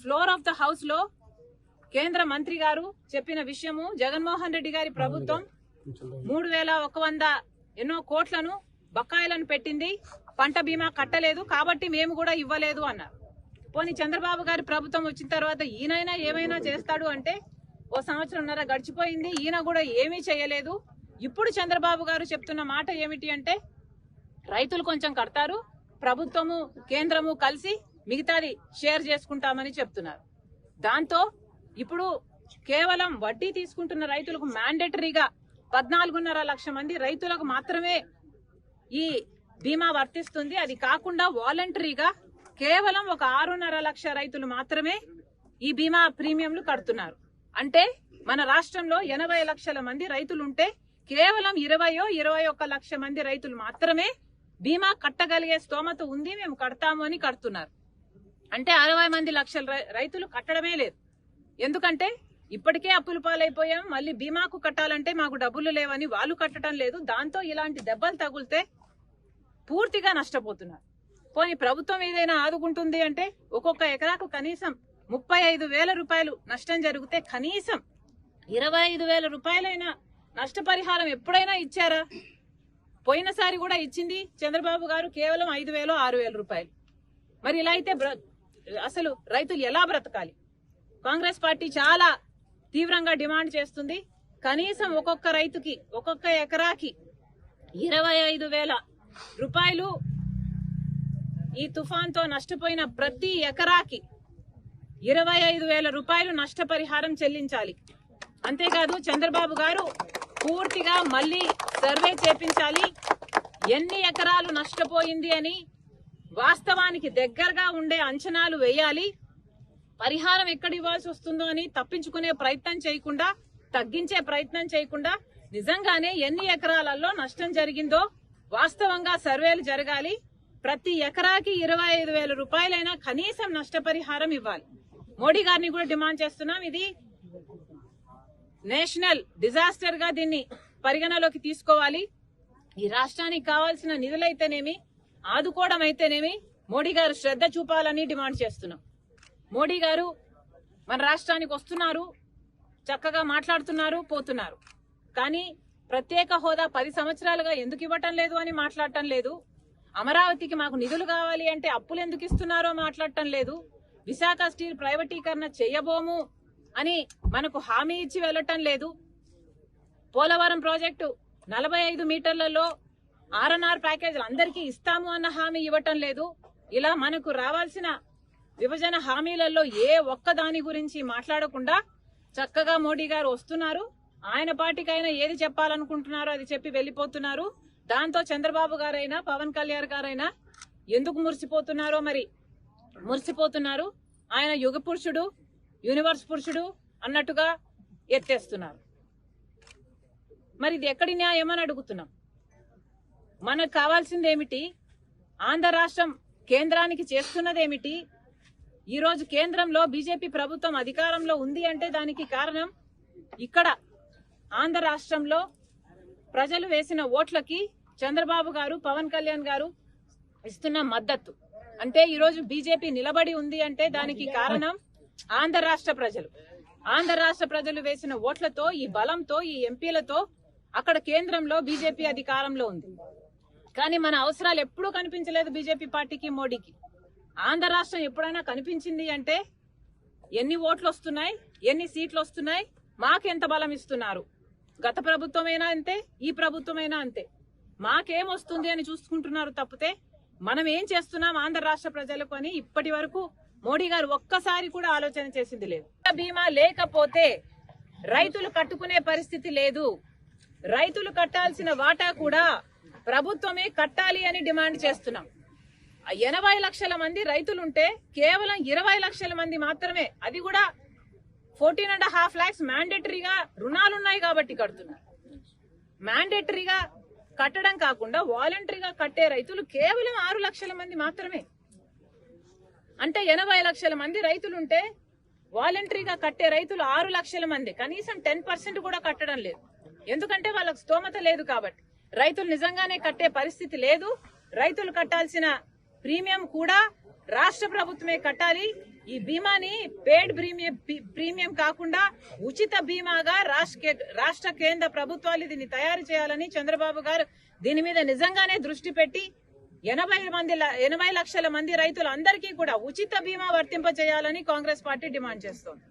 Floor of the హౌస్లో కేంద్ర మంత్రి గారు చెప్పిన విషయము జగన్మోహన్ రెడ్డి గారి ప్రభుత్వం మూడు వేల ఒక వంద ఎన్నో కోట్లను బకాయిలను పెట్టింది పంట బీమా కట్టలేదు కాబట్టి మేము కూడా ఇవ్వలేదు అన్నారు. పోనీ చంద్రబాబు గారి ప్రభుత్వం వచ్చిన తర్వాత ఈయనైనా ఏమైనా చేస్తాడు అంటే ఓ సంవత్సరంన్నర గడిచిపోయింది ఈయన కూడా ఏమీ చేయలేదు. ఇప్పుడు చంద్రబాబు గారు చెప్తున్న మాట ఏమిటి అంటే రైతులు కొంచెం కడతారు ప్రభుత్వము కేంద్రము కలిసి మిగతాది షేర్ చేసుకుంటామని చెప్తున్నారు. దాంతో ఇప్పుడు కేవలం వడ్డీ తీసుకుంటున్న రైతులకు మ్యాండేటరీగా పద్నాలుగున్నర లక్ష మంది రైతులకు మాత్రమే ఈ బీమా వర్తిస్తుంది. అది కాకుండా వాలంటరీగా కేవలం ఒక ఆరున్నర లక్ష రైతులు మాత్రమే ఈ బీమా ప్రీమియంలు కడుతున్నారు. అంటే మన రాష్ట్రంలో ఎనభై లక్షల మంది రైతులు ఉంటే కేవలం ఇరవయో ఇరవై ఒక్క లక్ష మంది రైతులు మాత్రమే బీమా కట్టగలిగే స్తోమత ఉంది మేము కడతాము అని కడుతున్నారు. అంటే అరవై మంది లక్షల రై- రైతులు కట్టడమే లేదు. ఎందుకంటే ఇప్పటికే అప్పులు పాలైపోయాం మళ్ళీ బీమాకు కట్టాలంటే మాకు డబ్బులు లేవని వాళ్ళు కట్టడం లేదు. దాంతో ఇలాంటి దెబ్బలు తగులితే పూర్తిగా నష్టపోతున్నారు. పోనీ ప్రభుత్వం ఏదైనా ఆదుకుంటుంది అంటే ఒక్కొక్క ఎకరాకు కనీసం ముప్పై ఐదు వేల రూపాయలు నష్టం జరిగితే కనీసం ఇరవై ఐదు వేల రూపాయలైనా నష్టపరిహారం ఎప్పుడైనా ఇచ్చారా? పోయినసారి కూడా ఇచ్చింది చంద్రబాబు గారు కేవలం ఐదు వేలు ఆరు వేల రూపాయలు. మరి ఇలా అయితే బ్ర- అసలు రైతులు ఎలా బ్రతకాలి? కాంగ్రెస్ పార్టీ చాలా తీవ్రంగా డిమాండ్ చేస్తుంది. కనీసం ఒక్కొక్క రైతుకి ఒక్కొక్క ఎకరాకి ఇరవై ఐదు వేల రూపాయలు ఈ తుఫాన్తో నష్టపోయిన ప్రతి ఎకరాకి ఇరవై ఐదు వేల రూపాయలు నష్టపరిహారం చెల్లించాలి. అంతేకాదు చంద్రబాబు గారు పూర్తిగా మళ్ళీ సర్వే చేపించాలి. ఎన్ని ఎకరాలు నష్టపోయింది అని వాస్తవానికి దగ్గరగా ఉండే అంచనాలు వేయాలి. పరిహారం ఎక్కడ ఇవ్వాల్సి వస్తుందో అని తప్పించుకునే ప్రయత్నం చేయకుండా తగ్గించే ప్రయత్నం చేయకుండా నిజంగానే ఎన్ని ఎకరాలలో నష్టం జరిగిందో వాస్తవంగా సర్వేలు జరగాలి. ప్రతి ఎకరాకి ఇరవై ఐదు వేల రూపాయలైనా కనీసం నష్టపరిహారం ఇవ్వాలి. మోడీ గారిని కూడా డిమాండ్ చేస్తున్నాం. ఇది నేషనల్ డిజాస్టర్గా దీన్ని పరిగణలోకి తీసుకోవాలి. ఈ రాష్ట్రానికి కావాల్సిన నిధులైతేనేమి ఆదుకోవడం అయితేనేమి మోడీ గారు శ్రద్ధ చూపాలని డిమాండ్ చేస్తున్నాం. మోడీ గారు మన రాష్ట్రానికి వస్తున్నారు చక్కగా మాట్లాడుతున్నారు పోతున్నారు. కానీ ప్రత్యేక హోదా పది సంవత్సరాలుగా ఎందుకు ఇవ్వటం లేదు అని మాట్లాడటం లేదు. అమరావతికి మాకు నిధులు కావాలి అంటే అప్పులు ఎందుకు ఇస్తున్నారో మాట్లాడటం లేదు. విశాఖ స్టీల్ ప్రైవేటీకరణ చేయబోము అని మనకు హామీ ఇచ్చి వెళ్ళటం లేదు. పోలవరం ప్రాజెక్టు నలభై ఐదు మీటర్లలో ఆర్ఎన్ఆర్ ప్యాకేజీలు అందరికీ ఇస్తాము అన్న హామీ ఇవ్వటం లేదు. ఇలా మనకు రావాల్సిన విభజన హామీలలో ఏ ఒక్క దాని గురించి మాట్లాడకుండా చక్కగా మోడీ గారు వస్తున్నారు. ఆయన పార్టీకైనా ఏది చెప్పాలనుకుంటున్నారో అది చెప్పి వెళ్ళిపోతున్నారు. దాంతో చంద్రబాబు గారైనా పవన్ కళ్యాణ్ గారైనా ఎందుకు మురిసిపోతున్నారో మరి మురిసిపోతున్నారు. ఆయన యుగ పురుషుడు యూనివర్స్ పురుషుడు అన్నట్టుగా ఎత్తేస్తున్నారు. మరి ఇది ఎక్కడి న్యాయం అని అడుగుతున్నాం. మనకు కావాల్సింది ఏమిటి ఆంధ్ర రాష్ట్రం కేంద్రానికి చేస్తున్నదేమిటి? ఈరోజు కేంద్రంలో బీజేపీ ప్రభుత్వం అధికారంలో ఉంది అంటే దానికి కారణం ఇక్కడ ఆంధ్ర రాష్ట్రంలో ప్రజలు వేసిన ఓట్లకి చంద్రబాబు గారు పవన్ కళ్యాణ్ గారు ఇస్తున్న మద్దతు. అంటే ఈరోజు బీజేపీ నిలబడి ఉంది అంటే దానికి కారణం ఆంధ్ర రాష్ట్ర ప్రజలు. ఆంధ్ర రాష్ట్ర ప్రజలు వేసిన ఓట్లతో ఈ బలంతో ఈ ఎంపీలతో అక్కడ కేంద్రంలో బీజేపీ అధికారంలో ఉంది. కానీ మన అవసరాలు ఎప్పుడూ కనిపించలేదు బీజేపీ పార్టీకి మోడీకి. ఆంధ్ర రాష్ట్రం ఎప్పుడైనా కనిపించింది అంటే ఎన్ని ఓట్లు వస్తున్నాయి ఎన్ని సీట్లు వస్తున్నాయి మాకెంత బలం ఇస్తున్నారు? గత ప్రభుత్వమైనా అంతే ఈ ప్రభుత్వమైనా అంతే. మాకేం వస్తుంది అని చూసుకుంటున్నారు తప్పితే మనం ఏం చేస్తున్నాం ఆంధ్ర రాష్ట్ర ప్రజలకు అని ఇప్పటి వరకు మోడీ గారు ఒక్కసారి కూడా ఆలోచన చేసింది లేదు. బీమా లేకపోతే రైతులు కట్టుకునే పరిస్థితి లేదు. రైతులు కట్టాల్సిన వాటా కూడా ప్రభుత్వమే కట్టాలి అని డిమాండ్ చేస్తున్నాం. ఎనభై లక్షల మంది రైతులుంటే కేవలం ఇరవై లక్షల మంది మాత్రమే. అది కూడా ఫోర్టీన్ అండ్ హాఫ్ ల్యాక్స్ మ్యాండేటరీగా రుణాలున్నాయి కాబట్టి కడుతున్నారు. మ్యాండేటరీగా కట్టడం కాకుండా వాలంటరీగా కట్టే రైతులు కేవలం ఆరు లక్షల మంది మాత్రమే. అంటే ఎనభై లక్షల మంది రైతులుంటే వాలంటరీగా కట్టే రైతులు ఆరు లక్షల మంది. కనీసం టెన్ పర్సెంట్ కూడా కట్టడం లేదు. ఎందుకంటే వాళ్ళకు స్తోమత లేదు కాబట్టి. రైతులు నిజంగానే కట్టే పరిస్థితి లేదు. రైతులు కట్టాల్సిన ప్రీమియం కూడా రాష్ట్ర ప్రభుత్వమే కట్టాలి. ఈ బీమాని పేడ్ ప్రీమియం ప్రీమియం కాకుండా ఉచిత బీమాగా రాష్ట్ర రాష్ట్ర కేంద్ర ప్రభుత్వాలు దీన్ని తయారు చేయాలని చంద్రబాబు గారు దీని మీద నిజంగానే దృష్టి పెట్టి ఎనభై మంది ఎనభై లక్షల మంది రైతులందరికీ కూడా ఉచిత బీమా వర్తింప చేయాలని కాంగ్రెస్ పార్టీ డిమాండ్ చేస్తోంది.